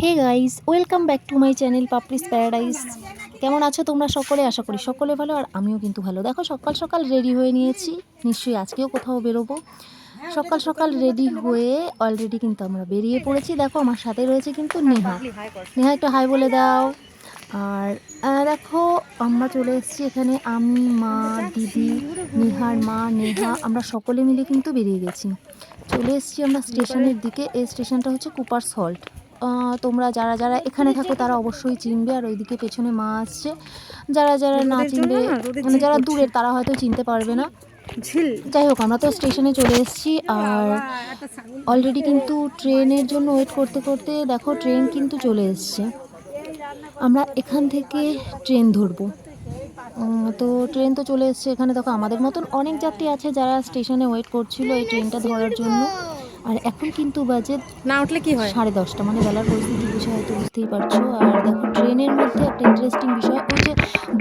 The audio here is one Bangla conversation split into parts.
Hey guys welcome back to my channel Papri's paradise কেমন আছো তোমরা সকলে? আশা করি সকলে ভালো, আর আমিও কিন্তু ভালো। দেখো, সকাল সকাল রেডি হয়ে নিয়েছি। নিশ্চয়ই আজকেও কোথাও বেরোবো। সকাল সকাল রেডি হয়ে অলরেডি কিন্তু আমরা বেরিয়ে পড়েছি। দেখো, আমার সাথে রয়েছে কিন্তু নেহা। নেহা একটু হাই বলে দাও। আর দেখো, আমরা চলে এসেছি এখানে। আমি, মা, দিদি, নেহার মা, নেহা, আমরা সকলে মিলে কিন্তু বেরিয়ে গেছি। চলে এসেছি আমরা স্টেশনের দিকে। এই স্টেশনটা হচ্ছে কুপার সল্ট। তোমরা যারা যারা এখানে থাকো তারা অবশ্যই চিনবে আর ওইদিকে পেছনে মা আসছে। যারা যারা না চিনবে মানে যারা দূরের তারা হয়তো চিনতে পারবে না। যাই হোক আমরা তো স্টেশনে চলে এসেছি আর অলরেডি কিন্তু ট্রেনের জন্য ওয়েট করতে করতে দেখো ট্রেন কিন্তু চলে এসছে। আমরা এখান থেকে ট্রেন ধরবো। তো ট্রেন তো চলে এসছে এখানে। দেখো আমাদের মতন অনেক যাত্রী আছে যারা স্টেশনে ওয়েট করছিল এই ট্রেনটা ধরার জন্য। আর এখন কিন্তু বাজে না উঠলে কি হয়? সাড়ে দশটা। মানে বেলার পরিস্থিতি বিষয় হয়তো বুঝতেই পারছ। আর দেখো ট্রেনের মধ্যে একটা ইন্টারেস্টিং বিষয় ওই যে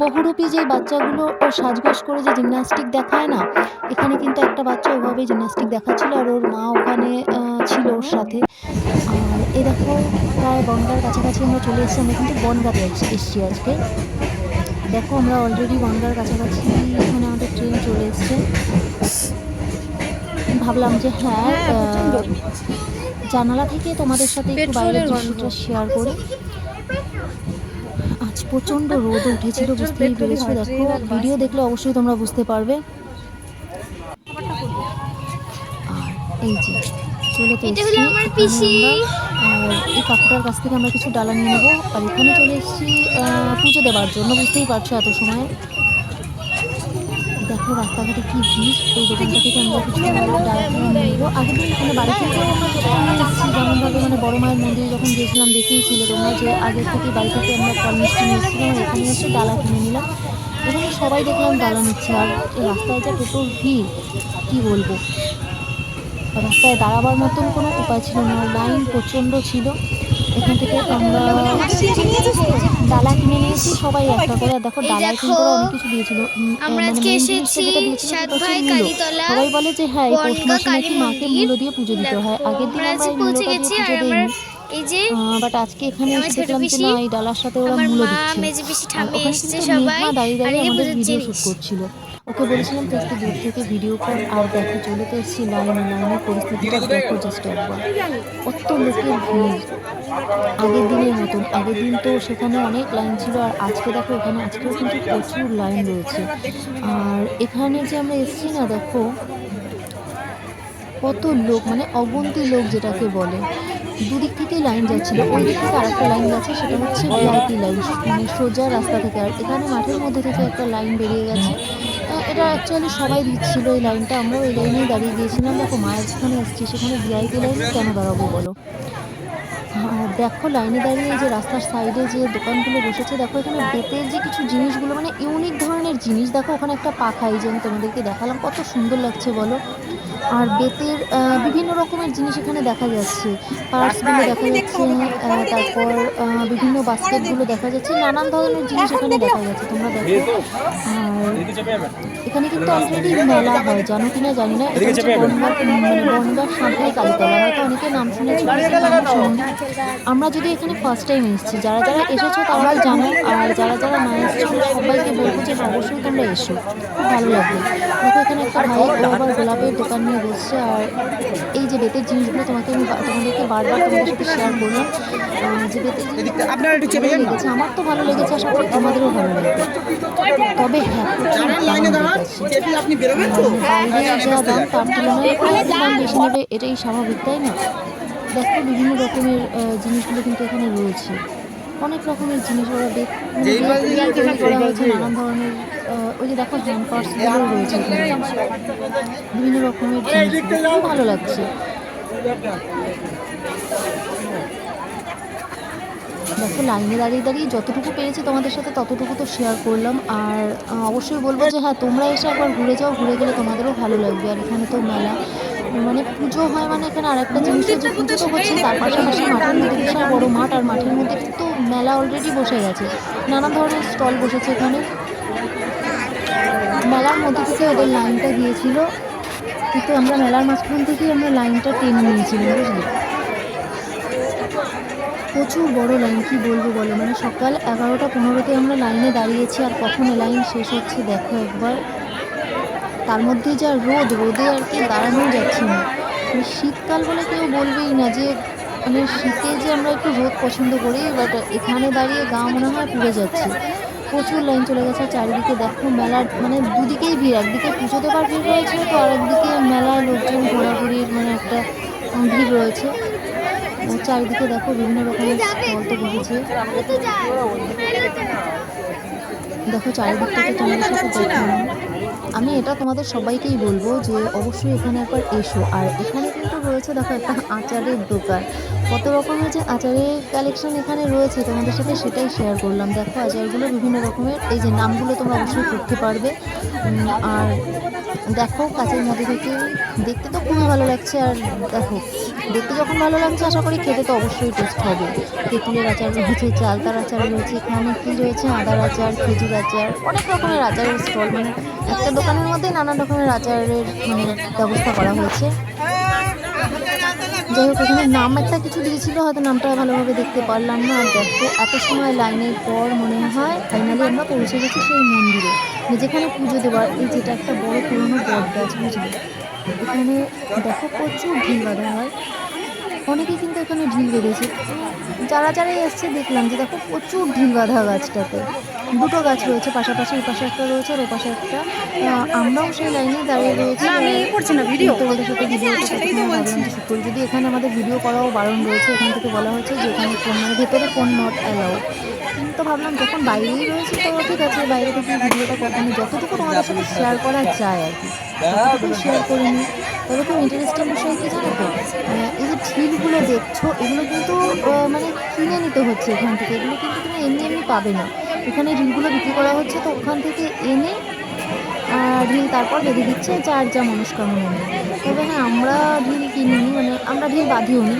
বহুরূপী যে বাচ্চাগুলো ও সাজগোজ করে যে জিমনাস্টিক দেখায় না এখানে কিন্তু একটা বাচ্চা ওভাবেই জিমনাস্টিক দেখাচ্ছিল আর ওর মা ওখানে ছিল ওর সাথে। আর এই দেখো প্রায় বনগার কাছাকাছি আমরা চলে এসেছি আমরা কিন্তু বনগাতে এসেছি আজকে। দেখো আমরা অলরেডি বনগার কাছাকাছি এখানে আমাদের ট্রেন চলে এসছে। ভাবলাম যে হ্যাঁ আহ, জানালা থেকে তোমাদের সাথে একটু বাইরের দৃশ্যটা শেয়ার করি। আজ প্রচণ্ড রোদ উঠেছিল বুঝতেই পেরেছ? দেখো ভিডিও দেখলে অবশ্যই তোমরা বুঝতে পারবে। আর এই যে চলে তো আর এই কাকুটার কাছ থেকে আমরা কিছু ডালা নিয়ে নেব। আর এখানে চলে এসেছি পুজো দেওয়ার জন্য বুঝতেই পারছ এত সময়। দেখো রাস্তাঘাটে কি ভিড় দোকানটা থেকে আমরা কিছু আগের দিন মানে বাড়ি থেকেও যেমনভাবে মানে বড় মায়ের মন্দিরে যখন গিয়েছিলাম দেখেইছিলে তোমরা যে আগের থেকে বাড়ি থেকে আমরা ফল মিষ্টি নিয়েছিলাম এখানে এসে ডালা কিনে নিলাম। এখানে সবাই দেখলাম ডালা নিচ্ছে, আর রাস্তায় যা টোটোর ভিড়, কী বলব? রাস্তায় দাঁড়াবার মতন কোনো উপায় ছিল না। লাইন প্রচণ্ড ছিল। এখান থেকে আমরা ডালা কিনে নিয়েছি সবাই একটা করে। দেখো ডালা কিনে করে অনেক কিছু দিয়েছিল। মানে সবাই বলে যে হ্যাঁ এই পৌষ মাসে নাকি মাকে মূল্য দিয়ে পুজো দিতে হয়। আগের দিন আমরা পুজো দিইনি। এই যে বাট আজকে এখানে এসে দেখলাম যে না এই ডালার সাথে ওরা আমার দিচ্ছে। আর ওখানে এসেছে কিন্তু সবাই। মেঘনা দাঁড়িয়ে আর দাঁড়িয়ে আমাদের ভিডিও শ্যুট করছিল। ওকে বলেছিলাম তো একটু দূর থেকে ভিডিও কর আর দেখো চলে তো এসেছি লাইনে লাইনের পরিস্থিতিটা দেখো জাস্ট একবার। কত লোকের ভিড়। আগের দিনের মতন আগের দিন তো সেখানে অনেক লাইন ছিল আর আজকে দেখো এখানে আজকেও কিন্তু প্রচুর লাইন রয়েছে। আর এখানে যে আমরা এসেছি না দেখো কত লোক মানে অগন্তি লোক যেটাকে বলে। দুদিক থেকেই লাইন যাচ্ছিল। ওই দিক থেকে আরেকটা লাইন যাচ্ছে, সেটা হচ্ছে ভিআইপি লাইন মানে সোজা রাস্তা থেকে আর এখানে মাঠের মধ্যে থেকে একটা লাইন বেরিয়ে গেছে। এটা অ্যাকচুয়ালি সবাই দিচ্ছিল এই লাইনটা আমরা ওই লাইনেই দাঁড়িয়ে গিয়েছিলাম। দেখো মায়ের যেখানে এসেছি সেখানে ভিআইপি লাইন কেন দাঁড়াবো বলো? দেখো লাইনে দাঁড়িয়ে যে রাস্তার সাইডে যে দোকানগুলো বসেছে, দেখো, এখানে বেতের যে কিছু জিনিসগুলো মানে ইউনিক ধরনের জিনিস। দেখো, ওখানে একটা পাখা এই যে আমি তোমাদেরকে দেখালাম, কত সুন্দর লাগছে বলো? আর বেতের আহ, বিভিন্ন রকমের জিনিস এখানে দেখা যাচ্ছে। পার্টসগুলো দেখা যাচ্ছে আহ, তারপর আহ, বিভিন্ন বাস্কেটগুলো দেখা যাচ্ছে নানান ধরনের জিনিস এখানে দেখা যাচ্ছে তোমরা দেখো। আর এখানে কিন্তু অলরেডি মেলা হয় জানো কিনা জানি না। এটা হচ্ছে বনগাঁ মানে বনগাঁ সাঁথাই কালীতলা। হয়তো অনেকে নাম শুনেছি আমরা যদি এখানে ফার্স্ট টাইম এসেছি যারা যারা এসেছ তারাও জানো আর যারা যারা না এসেছ সবাইকে বলব যে অবশ্যই তোমরা এসো। খুব ভালো লাগবে দেখো এখানে একটা ভাই আবার গোলাপের দোকান নিয়ে বসছে আর এই যে বেতের জিনিসগুলো তোমাকে আমি তোমাদেরকে বারবার তোমাদের সাথে শেয়ার করলাম যে বেতের। লেগেছে আমার তো ভালো লেগেছে আশা করি তোমাদেরও ভালো লাগবে তবে হ্যাঁ লেগেছে বাইরে যা দাম তার তুলনায় দাম বেশি নেবে এটাই স্বাভাবিক তাই না দেখো বিভিন্ন রকমের জিনিসগুলো কিন্তু এখানে রয়েছে অনেক রকমের জিনিস ওরা করা হয়েছে নানান ধরনের ওই যে দেখো হ্যান্ড রয়েছে বিভিন্ন রকমের খুব ভালো লাগছে। দেখো, লাইনে দাঁড়িয়ে দাঁড়িয়ে যতটুকু পেরেছি তোমাদের সাথে ততটুকু তো শেয়ার করলাম। আর অবশ্যই বলব যে হ্যাঁ তোমরা এসে একবার ঘুরে যাও, ঘুরে গেলে তোমাদেরও ভালো লাগবে। আর এখানে তো মেলা মানে পুজো হয় মানে এখানে আর একটা জিনিস হচ্ছে পুজো তো হচ্ছে, তার পাশাপাশি মাঠের মধ্যে বিশাল বড় মাঠ, আর মাঠের মধ্যে কিন্তু মেলা অলরেডি বসে গেছে। নানা ধরনের স্টল বসেছে এখানে। মেলার মধ্যে থেকে ওদের লাইনটা দিয়েছিল। কিন্তু আমরা মেলার মাঝখান থেকেই আমরা লাইনটা টেনে নিয়েছিলাম, বুঝলি? প্রচুর বড় লাইন, কি বলব বলো? মানে সকাল এগারোটা পনেরোতে আমরা লাইনে দাঁড়িয়েছি আর কখন লাইন শেষ হচ্ছে দেখো একবার। তার মধ্যে যা রোদ, রোদে আর কি দাঁড়ানো যাচ্ছে না। মানে শীতকাল বলে কেউ বলবেই না যে মানে শীতে যে আমরা একটু রোদ পছন্দ করি বাট এখানে দাঁড়িয়ে গা মনে হয় পুড়ে যাচ্ছে। প্রচুর লাইন চলে গেছে, চারিদিকে দেখো মেলার মানে দুদিকেই ভিড়, একদিকে পুজো দেওয়ার ভিড় রয়েছে তো আরেকদিকে মেলার লোকজন ঘোরাঘুরির মানে একটা ভিড় রয়েছে। চারিদিকে দেখো বিভিন্ন রকমের তো বসেছে দেখো চারিদিকটাকে তোমার সাথে দেখানো আমি এটা তোমাদের সবাইকেই বলব যে অবশ্যই এখানে একবার এসো। আর এখানে কিন্তু রয়েছে দেখো একটা আচারের দোকান। কত রকমের যে আচারের কালেকশন এখানে রয়েছে, তোমাদের সাথে সেটাই শেয়ার করলাম। দেখো আচারগুলো বিভিন্ন রকমের, এই যে নামগুলো তোমরা অবশ্যই করতে পারবে। আর দেখো, কাছের মধ্যে থেকে দেখতে তো খুবই ভালো লাগছে আর দেখো, দেখতে যখন ভালো লাগছে আশা করি খেতে তো অবশ্যই টেস্ট হবে। তেঁতুলের আচার রয়েছে, চালতার আচার রয়েছে এখানে কি রয়েছে, আদার আচার, খেজুর আচার, অনেক রকমের আচারের স্টল মানে একটা দোকানের মধ্যে নানা রকমের আচারের মানে ব্যবস্থা করা হয়েছে। যাই হোক, এখানে নাম একটা কিছু দিয়েছিল, হয়তো নামটা ভালোভাবে দেখতে পারলাম না। আর দেখো, এত সময় লাইনের পর মনে হয় ফাইনালি আমরা পৌঁছে গেছি সেই মন্দিরে। যেখানে পুজো দেওয়ার, এই যেটা একটা বড় পুরনো বট গাছ বুঝলি? এখানে দেখো প্রচুর ভিড় বাধা হয়। অনেকে কিন্তু এখানে ঢিল বেঁধেছে। যারা যারাই এসছে দেখলাম যে দেখো প্রচুর ঢিল বাঁধা গাছটাতে। দুটো গাছ রয়েছে পাশাপাশি এই পাশে একটা রয়েছে আর পাশে একটা। আমরাও সেই লাইনে দাঁড়িয়ে রয়েছি। আমি তোমাদের সাথে ভিডিও। যদি এখানে আমাদের ভিডিও করাও বারণ রয়েছে এখান থেকে বলা হয়েছে যে এখানে ফোন মানে ভেতরে ফোন নট অ্যালাউ তো ভাবলাম যখন বাইরেই রয়েছে তো ঠিক আছে বাইরে থেকে ভিডিওটা মানে যতটুকু তোমাদের সাথে শেয়ার করা যায় আর কি। শেয়ার করে নিই তবে খুব ইন্টারেস্টিং বিষয় কি জানো তো? এই যে ঢিলগুলো দেখছ, এগুলো কিন্তু মানে কিনে নিতে হচ্ছে এখান থেকে। এগুলো কিন্তু তুমি এমনি এমনি পাবে না। এখানে ঢিলগুলো বিক্রি করা হচ্ছে, তো ওখান থেকে এনে ঢিল তারপর বেঁধে দিচ্ছে যার যা মনস্কামনা। তবে হ্যাঁ আমরা ঢিল কিনিনি মানে আমরা ঢিল বাঁধিও নি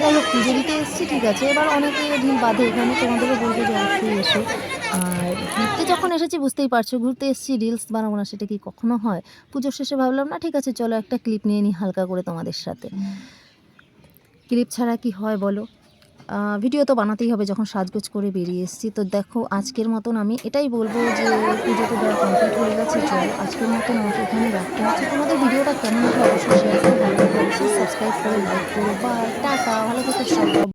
যাই হোক দিতে এসেছি ঠিক আছে। এবার অনেকে ঢিল বাঁধে এখানে তোমাদেরও বলব যে অবশ্যই এসো। আর ঘুরতে যখন এসেছি বুঝতেই পারছ ঘুরতে এসেছি রিলস বানাবো না সেটা কি কখনো হয়? পুজোর শেষে ভাবলাম না ঠিক আছে চলো একটা ক্লিপ নিয়ে নিই হালকা করে তোমাদের সাথে। ক্লিপ ছাড়া কি হয় বলো? ভিডিও তো বানাতেই হবে যখন সাজগোজ করে বেরিয়ে এসেছি। তো দেখো, আজকের মতন আমি এটাই বলব যে পুজো তো দেওয়া কমপ্লিট হয়ে গেছে। চলো, আজকের মতন আমাকে এখানে রাখতে হচ্ছে। তোমাদের ভিডিওটা কেমন হবে অবশ্যই শেয়ার করে সাবস্ক্রাইব করে লাইক করো বা টাটা, ভালো থেকে সব